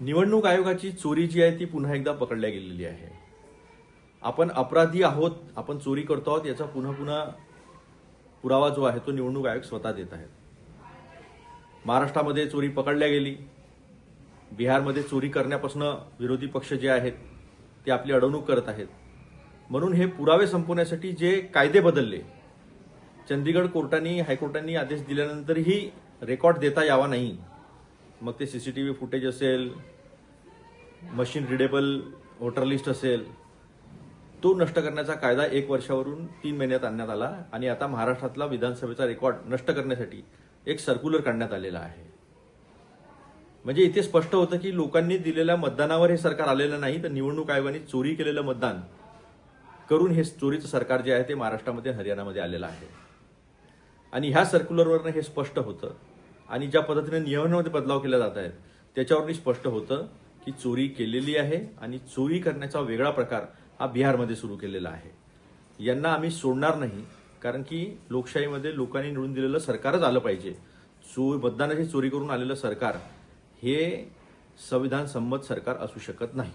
निवडणूक आयोगाची चोरी जी आहे ती पुन्हा एकदा पकडल्या गेलेली आहे. आपण अपराधी आहोत आपण चोरी करतो आहोत याचा पुन्हा पुन्हा पुरावा जो आहे तो निवडणूक आयोग स्वतः देत आहेत. महाराष्ट्रामध्ये चोरी पकडल्या गेली. बिहारमध्ये चोरी करण्यापासून विरोधी पक्ष जे आहेत ते आपली अडवणूक करत आहेत. म्हणून हे पुरावे संपवण्यासाठी जे कायदे बदलले चंदीगड कोर्टाने हायकोर्टाने आदेश दिल्यानंतरही रेकॉर्ड देता यावा नाही. मग ते C C T V footage असेल मशीन रिडेबल वोटर लिस्ट असेल तो नष्ट करण्याचा कायदा एक वर्षावरून तीन महिन्यात आणण्यात आला आणि आता महाराष्ट्रातला विधानसभेचा रेकॉर्ड नष्ट करण्यासाठी एक सर्क्युलर काढण्यात आलेला आहे. म्हणजे इथे स्पष्ट होतं की लोकांनी दिलेल्या मतदानावर हे सरकार आलेलं नाही तर निवडणूक आयोगाने चोरी केलेलं मतदान करून हे चोरीचं सरकार जे आहे ते महाराष्ट्रामध्ये हरियाणामध्ये आलेलं आहे. आणि ह्या सर्क्युलरवरनं हे स्पष्ट होतं. आणि ज्या पद्धतीने नियमांमध्ये बदलाव केले जात आहेत त्याच्यावरून स्पष्ट होतं की चोरी केलेली आहे आणि चोरी करण्याचा वेगळा प्रकार हा बिहारमध्ये सुरू केलेला आहे. यांना आम्ही सोडणार नाही कारण की लोकशाहीमध्ये लोकांनी निवडून दिलेलं सरकारच आलं पाहिजे. चो मतदानाची चोरी करून आलेलं सरकार हे संविधान संमत सरकार असू शकत नाही.